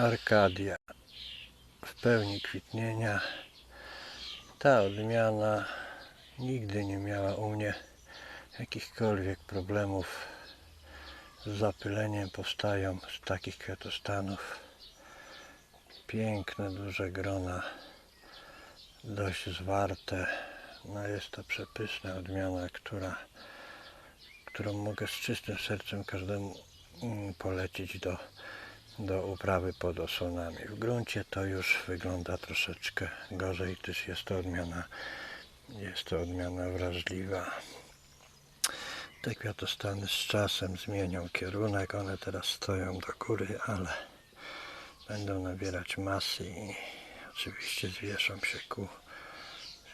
Arkadia w pełni kwitnienia. Ta odmiana nigdy nie miała u mnie jakichkolwiek problemów z zapyleniem. Powstają z takich kwiatostanów piękne, duże grona, dość zwarte. No jest to przepyszna odmiana, która, którą mogę z czystym sercem każdemu mm, polecić do, do uprawy pod osłonami. W gruncie to już wygląda troszeczkę gorzej, gdyż jest to odmiana, jest to odmiana wrażliwa. Te kwiatostany z czasem zmienią kierunek, one teraz stoją do góry, ale będą nabierać masy i oczywiście zwieszą się ku,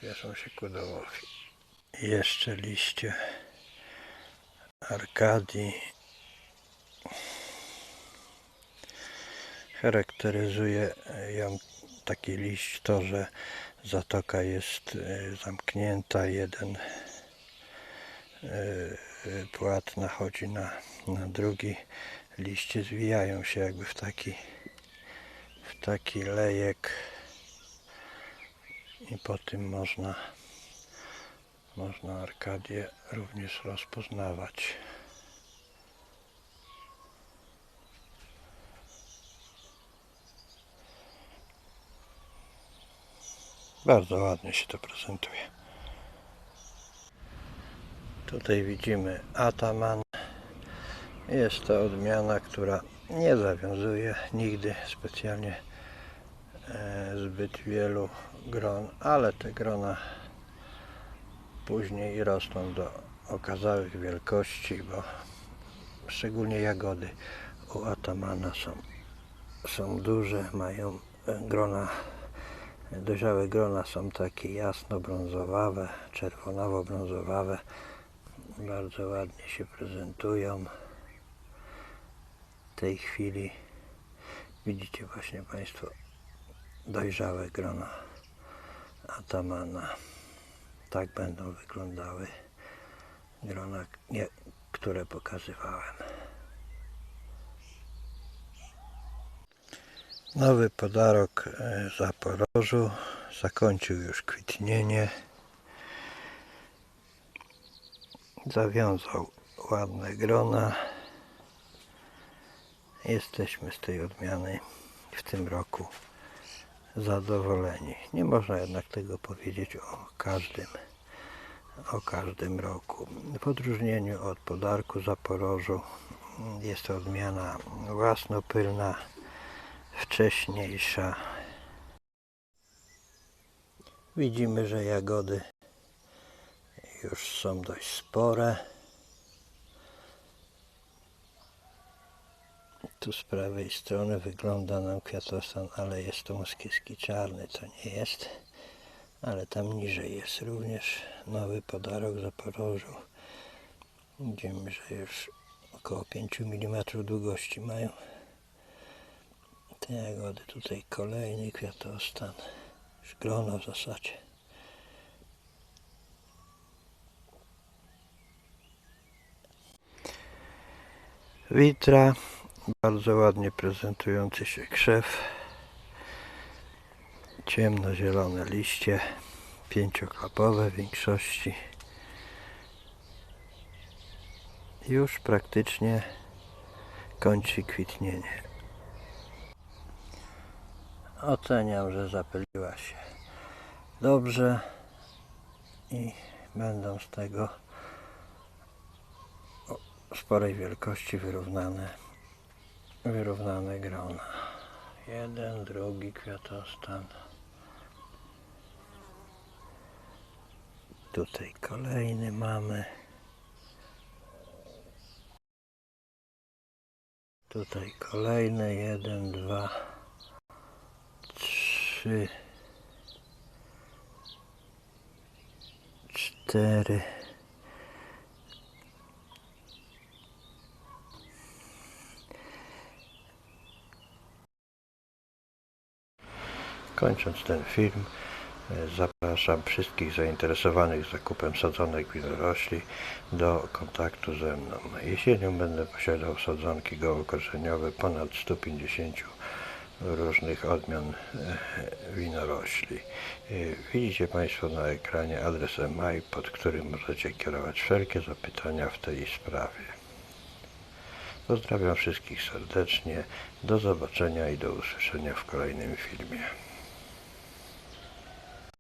zwieszą się ku dołowi. Jeszcze liście Arkadii charakteryzuje ją taki liść to, że zatoka jest e, zamknięta, jeden e, e, płat nachodzi na, na drugi. Liście zwijają się jakby w taki, w taki lejek i po tym można, można Arkadię również rozpoznawać. Bardzo ładnie się to prezentuje. Tutaj widzimy Ataman. Jest to odmiana, która nie zawiązuje nigdy specjalnie e, zbyt wielu gron, ale te grona później rosną do okazałych wielkości, bo szczególnie jagody u Atamana są, są duże, mają e, grona Dojrzałe grona są takie jasno-brązowawe, czerwonawo-brązowawe. Bardzo ładnie się prezentują. W tej chwili widzicie właśnie Państwo dojrzałe grona atamana. Tak będą wyglądały grona, które pokazywałem. Nowy podarok e, Zaporożu zakończył już kwitnienie. Zawiązał ładne grona. Jesteśmy z tej odmiany w tym roku zadowoleni. Nie można jednak tego powiedzieć o każdym, o każdym roku. W odróżnieniu od podarku Zaporożu jest to odmiana własnopylna wcześniejsza. Widzimy, że jagody już są dość spore. Tu z prawej strony wygląda nam kwiatostan, ale jest to moskiewski czarny, to nie jest. Ale tam niżej jest również nowy podarok Zaporożu. Widzimy, że już około 5 mm długości mają te jagody. Tutaj kolejny kwiatostan. Już grono w zasadzie. Witra. Bardzo ładnie prezentujący się krzew. Ciemnozielone liście. Pięcioklapowe w większości. Już praktycznie kończy kwitnienie. Oceniam, że zapyliła się dobrze i będą z tego sporej wielkości wyrównane wyrównane grona. Jeden, drugi kwiatostan. Tutaj kolejny mamy. Tutaj kolejny, jeden, dwa trzy, cztery, Kończąc ten film, e, zapraszam wszystkich zainteresowanych zakupem sadzonek winorośli do kontaktu ze mną. Jesienią będę posiadał sadzonki gołokorzeniowe ponad 150 różnych odmian e, winorośli. E, Widzicie Państwo na ekranie adres e-mail, pod którym możecie kierować wszelkie zapytania w tej sprawie. Pozdrawiam wszystkich serdecznie. Do zobaczenia i do usłyszenia w kolejnym filmie.